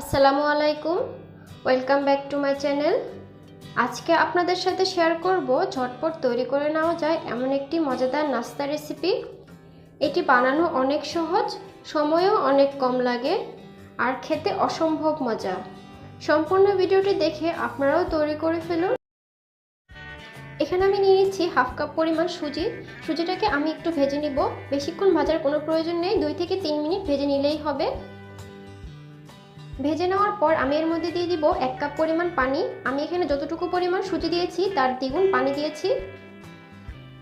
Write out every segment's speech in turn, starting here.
আসসালামু আলাইকুম। Welcome back to my channel আজকে আপনাদের সাথে শেয়ার করব ঝটপট তৈরি করে নেওয়া যায় এমন একটি মজাদার নাস্তা রেসিপি এটি বানানো অনেক সহজ, সময়ও অনেক কম লাগে, আর খেতে অসম্ভব মজা। সম্পূর্ণ ভিডিওটি দেখে আপনারাও তৈরি করে ফেলুন। এখানে আমি নিয়ে নিচ্ছি হাফ কাপ পরিমাণ সুজি। সুজিটাকে আমি একটু ভেজে নিব। বেশিক্ষণ ভাজার কোনো প্রয়োজন নেই। দুই থেকে তিন মিনিট ভেজে নিলেই হবে। ভেজে নেওয়ার পর আমি এর মধ্যে দিয়ে দিব এক কাপ পরিমাণ পানি। আমি এখানে যতটুকু পরিমাণ সুজি দিয়েছি, তার দ্বিগুণ পানি দিয়েছি।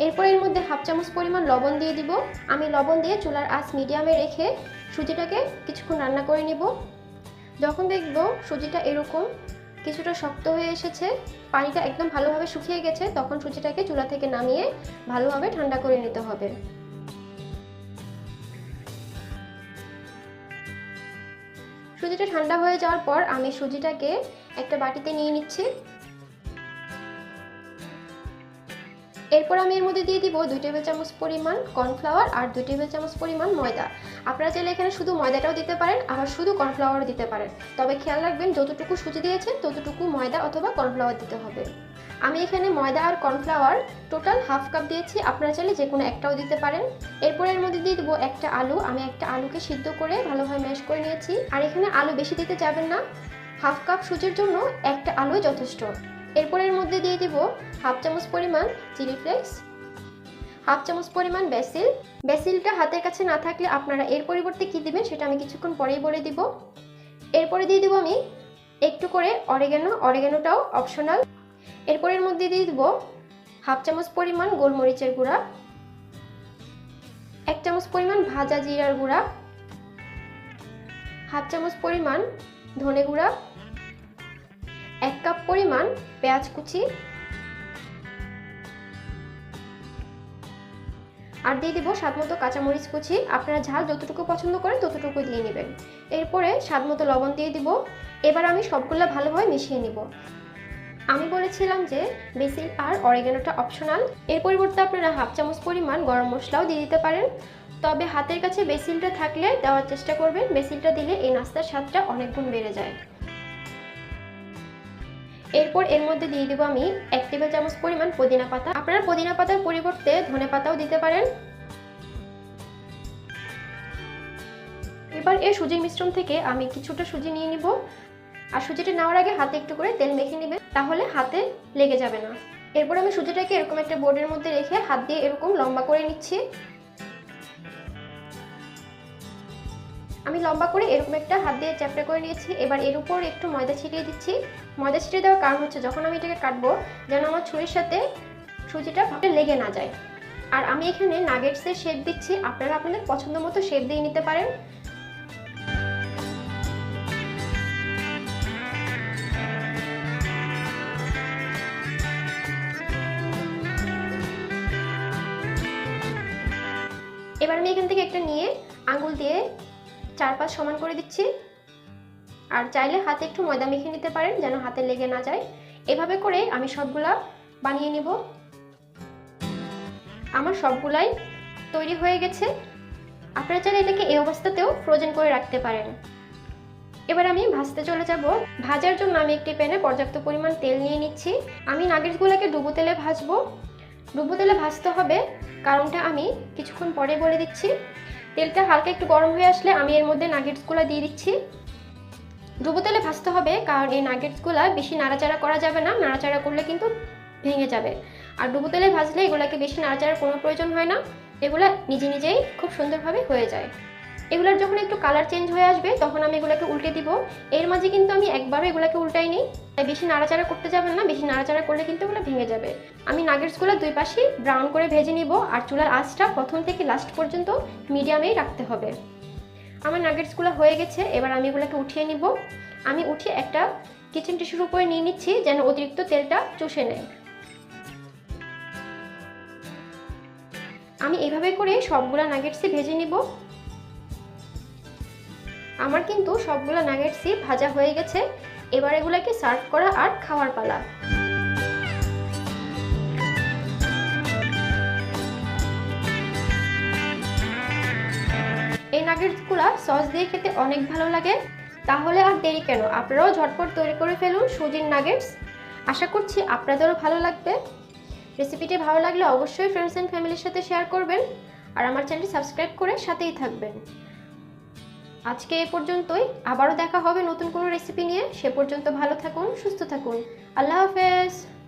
এরপর এর মধ্যে হাফ চামচ পরিমাণ লবণ দিয়ে দিব। আমি লবণ দিয়ে চুলার আঁচ মিডিয়ামে রেখে সুজিটাকে কিছুক্ষণ রান্না করে নিব। যখন দেখব সুজিটা এরকম কিছুটা শক্ত হয়ে এসেছে, পানিটা একদম ভালোভাবে শুকিয়ে গেছে, তখন সুজিটাকে চুলা থেকে নামিয়ে ভালোভাবে ঠান্ডা করে নিতে হবে। সুজিটা ঠান্ডা হয়ে যাওয়ার পর আমি সুজিটাকে একটা বাটিতে নিয়ে নিচ্ছি। এরপর আমি এর মধ্যে দিয়ে দিব দুই টেবিল চামচ পরিমাণ কর্নফ্লাওয়ার আর দুই টেবিল চামচ পরিমাণ ময়দা। আপনারা চাইলে এখানে শুধু ময়দাটাও দিতে পারেন, আবার শুধু কর্নফ্লাওয়ারও দিতে পারেন। তবে খেয়াল রাখবেন, যতটুকু সুজি দিয়েছেন, ততটুকু ময়দা অথবা কর্নফ্লাওয়ার দিতে হবে। আমি এখানে ময়দা আর কর্নফ্লাওয়ার টোটাল হাফ কাপ দিয়েছি। আপনারা চাইলে যে কোনো একটাও দিতে পারেন। এরপর এর মধ্যে দিয়ে দেবো একটা আলু। আমি একটা আলুকে সিদ্ধ করে ভালোভাবে ম্যাশ করে নিয়েছি। আর এখানে আলু বেশি দিতে যাবেন না। হাফ কাপ সুজির জন্য একটা আলু যথেষ্ট। এরপর এর মধ্যে দিয়ে দিব হাফ চামচ পরিমাণ চিলি ফ্লেক্স, হাফ চামচ পরিমাণ বেসিল বেসিলটা হাতের কাছে না থাকলে আপনারা এর পরিবর্তে কী দিবেন সেটা আমি কিছুক্ষণ পরেই বলে দিব। এরপরে দিয়ে দিব আমি একটু করে অরেগানো। অরেগানোটাও অপশনাল এরপরের মধ্যে দিয়ে দিব হাফ চামচ পরিমাণ গোলমরিচের গুঁড়া, এক চামচ পরিমাণ ভাজা জিরার গুঁড়া, হাফ চামচ পরিমাণ ধনে গুঁড়া, এক কাপ পরিমাণ পেঁয়াজ কুচি আর দিয়ে দিব স্বাদ মতো কাঁচামরিচ কুচি। আপনারা ঝাল যতটুকু পছন্দ করেন ততটুকু দিয়ে নেবেন। এরপরে স্বাদ মতো লবণ দিয়ে দিব। এবার আমি সবগুলো ভালোভাবে মিশিয়ে নিব। আমি বলেছিলাম যে বেসিল আর অরিগানোটা অপশনাল। এর পরিবর্তে আপনারা হাফ চামচ পরিমাণ গরম মশলাও দিয়ে দিতে পারেন। তবে হাতের কাছে বেসিলটা থাকলে দেওয়ার চেষ্টা করবেন। বেসিলটা দিলে এই নাস্তার স্বাদটা অনেক গুণ বেড়ে যায়। এরপর এর মধ্যে দিয়ে দেবো আমি এক টেবিল চামচ পরিমাণ পুদিনা পাতা। আপনারা পুদিনা পাতার পরিবর্তে ধনে পাতাও দিতে পারেন। এবার এই সুজির মিশ্রণ থেকে আমি কিছুটা সুজি নিয়ে নিব। আর সুজিটা নেওয়ার আগে হাতে একটু করে তেল মেখে নেবেন তাহলে হাতে লেগে যাবে না। এরপর আমি সুজিটাকে এরকম একটা বোর্ডের মধ্যে রেখে হাত দিয়ে এরকম লম্বা করে নিচ্ছি। আমি লম্বা করে এরকম একটা হাত দিয়ে চ্যাপটা করে নিয়েছি। এবার এর উপর একটু ময়দা ছিটিয়ে দিচ্ছি। ময়দা ছিটিয়ে দেওয়ার কারণ হচ্ছে যখন আমি এটাকে কাটবো, যেন আমার ছুরির সাথে সুজিটা লেগে না যায়। আর আমি এখানে নাগেটসের শেপ দিচ্ছি। আপনারা আপনাদের পছন্দ মতো শেপ দিয়ে নিতে পারেন। এবার আমি এখান থেকে একটা নিয়ে আঙুল দিয়ে চার পাঁচ সমান করে দিচ্ছি। আর চাইলে হাতে একটু ময়দা মেখে নিতে পারেন যেন হাতে লেগে না যায়। এভাবে করে আমি সবগুলা বানিয়ে নিব। আমার সবগুলাই তৈরি হয়ে গেছে। আপনারা চাইলে এটাকে এই অবস্থাতেও ফ্রোজেন করে রাখতে পারেন। এবার আমি ভাজতে চলে যাব। ভাজার জন্য আমি একটি প্যানে পর্যাপ্ত পরিমাণ তেল নিয়ে নিচ্ছি। আমি নাগেটসগুলোকে ডুবো তেলে ভাজবো। ডুবো তেলে ভাজতে হবে। কারণটা আমি কিছুক্ষণ পরে বলে দিচ্ছি। তেলটা হালকা একটু গরম হয়ে আসলে আমি এর মধ্যে নাগেটসগুলো দিয়ে দিচ্ছি। ডুবো তেলে ভাজতে হবে কারণ এই নাগেটসগুলো বেশি নাড়াচাড়া করা যাবে না, নাড়াচাড়া করলে কিন্তু ভেঙে যাবে। আর ডুবো তেলে ভাজলে এগুলোকে বেশি নাড়াচাড়ার কোনো প্রয়োজন হয় না, এগুলো নিজে নিজেই খুব সুন্দরভাবে হয়ে যায়। এগুলোর যখন একটু কালার চেঞ্জ হয়ে আসবে, তখন আমি এগুলোকে উল্টে দিব। এর মাঝে কিন্তু আমি একবারও এগুলোকে উল্টাই নিই তাই বেশি নাড়াচাড়া করতে যাবেন না, বেশি নাড়াচাড়া করলে কিন্তু এগুলো ভেঙে যাবে। আমি নাগেটসগুলো দুই পাশেই ব্রাউন করে ভেজে নিব, আর চুলার আঁচটা প্রথম থেকে লাস্ট পর্যন্ত মিডিয়ামেই রাখতে হবে। আমার নাগেটসগুলো হয়ে গেছে, এবার আমি এগুলোকে উঠিয়ে নিব। আমি উঠিয়ে একটা কিচেন টিস্যুর উপরে নিয়ে নিচ্ছি, যেন অতিরিক্ত তেলটা চুষে নেয়। আমি এইভাবে করে সবগুলা নাগেটসই ভেজে নিব। আমার কিন্তু সবগুলো নাগেটসই ভাজা হয়ে গেছে। এবার এগুলোকে সার্ভ করা আর খাওয়ার পালা। এই নাগেটসগুলো সস দিয়ে খেতে অনেক ভালো লাগে। তাহলে আর দেরি কেন? আপনারাও ঝটপট তৈরি করে ফেলুন সুজির নাগেটস আশা করছি আপনাদেরও ভালো লাগবে। রেসিপিটি ভালো লাগলে অবশ্যই ফ্রেন্ডস অ্যান্ড ফ্যামিলির সাথে শেয়ার করবেন। আর আমার চ্যানেলটি সাবস্ক্রাইব করে সাথেই থাকবেন। আজকে এ পর্যন্তই। আবারও দেখা হবে নতুন কোনো রেসিপি নিয়ে। সে পর্যন্ত ভালো থাকুন, সুস্থ থাকুন। আল্লাহ হাফেজ।